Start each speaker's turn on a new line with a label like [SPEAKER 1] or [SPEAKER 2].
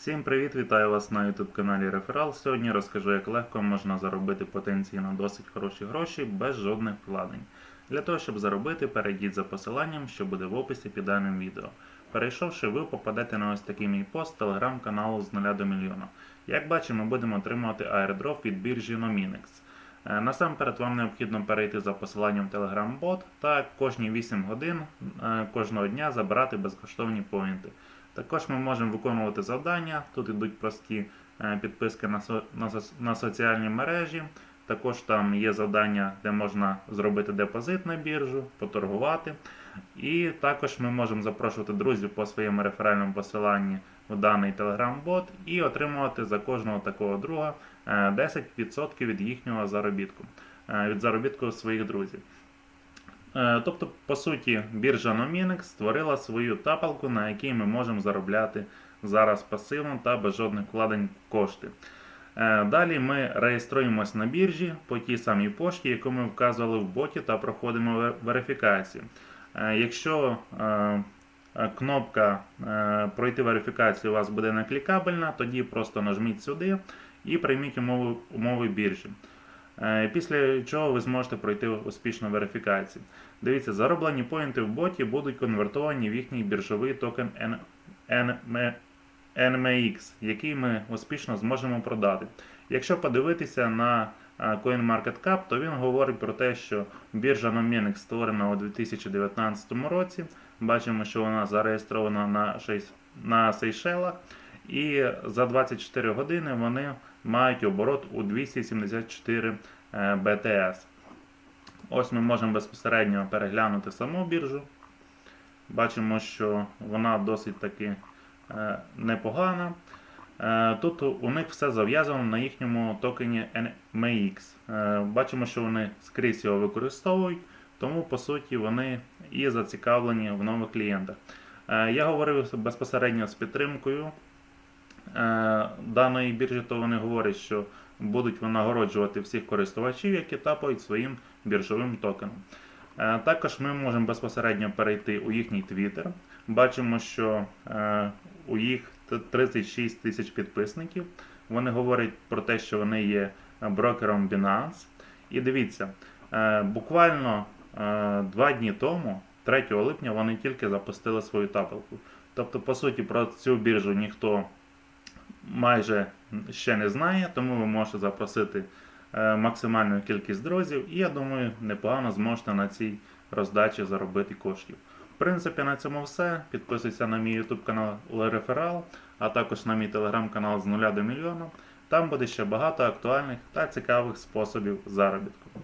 [SPEAKER 1] Всім привіт, вітаю вас на YouTube каналі Реферал. Сьогодні розкажу, як легко можна заробити потенційно досить хороші гроші без жодних вкладень. Для того, щоб заробити, перейдіть за посиланням, що буде в описі під даним відео. Перейшовши, ви попадете на ось такий мій пост телеграм-каналу з 0 до мільйона. Як бачимо, будемо отримувати airdrop від біржі Nominex. Е, Насамперед вам необхідно перейти за посиланням Telegram-бот та кожні 8 годин е, кожного дня забирати безкоштовні поінти. Також ми можемо виконувати завдання. Тут йдуть прості е, підписки на, со- на, соц- на соціальні мережі. Також там є завдання, де можна зробити депозит на біржу, поторгувати. І також ми можемо запрошувати друзів по своєму реферальному посиланні в даний Telegram-бот і отримувати за кожного такого друга е, 10% від їхнього заробітку, е, від заробітку своїх друзів. Е, Тобто, по суті, біржа Nominex створила свою тапалку, на якій ми можемо заробляти зараз пасивно та без жодних вкладень кошти. Е, Далі ми реєструємось на біржі по тій самій пошті, яку ми вказували в боті, та проходимо верифікацію. Е, Якщо кнопка пройти верифікацію у вас буде не клікабельна, тоді просто нажміть сюди і прийміть умови, умови біржі. Е, Після чого ви зможете пройти успішну верифікацію. Дивіться, зароблені поінти в боті будуть конвертовані в їхній біржовий токен NMX, який ми успішно зможемо продати. Якщо подивитися на е, CoinMarketCap, то він говорить про те, що біржа Nominex створена у 2019 році. Бачимо, що вона зареєстрована на, на Сейшелах, і за 24 години вони мають оборот у 274 е, BTS. Ось ми можемо безпосередньо переглянути саму біржу. Бачимо, що вона досить таки е, непогана. Е, Тут у них все зав'язано на їхньому токені NMX. Е, Бачимо, що вони скрізь його використовують, тому по суті вони і зацікавлені в нових клієнтах. Е, Я говорив безпосередньо з підтримкою е, даної біржі, то вони говорять, що будуть винагороджувати всіх користувачів, які тапають своїм біржовим токеном. Е, Також ми можемо безпосередньо перейти у їхній Twitter. Бачимо, що е, у їх 36 тисяч підписників. Вони говорять про те, що вони є брокером Binance. І дивіться, е, буквально е, два дні тому, 3 липня, вони тільки запустили свою тапелку. Тобто, по суті, про цю біржу ніхто майже ще не знає, тому ви можете запросити е, максимальну кількість друзів, і я думаю, непогано зможете на цій роздачі заробити коштів. В принципі, на цьому все. Підписуйся на мій YouTube канал Реферал, а також на мій телеграм-канал з нуля до мільйона. Там буде ще багато актуальних та цікавих способів заробітку.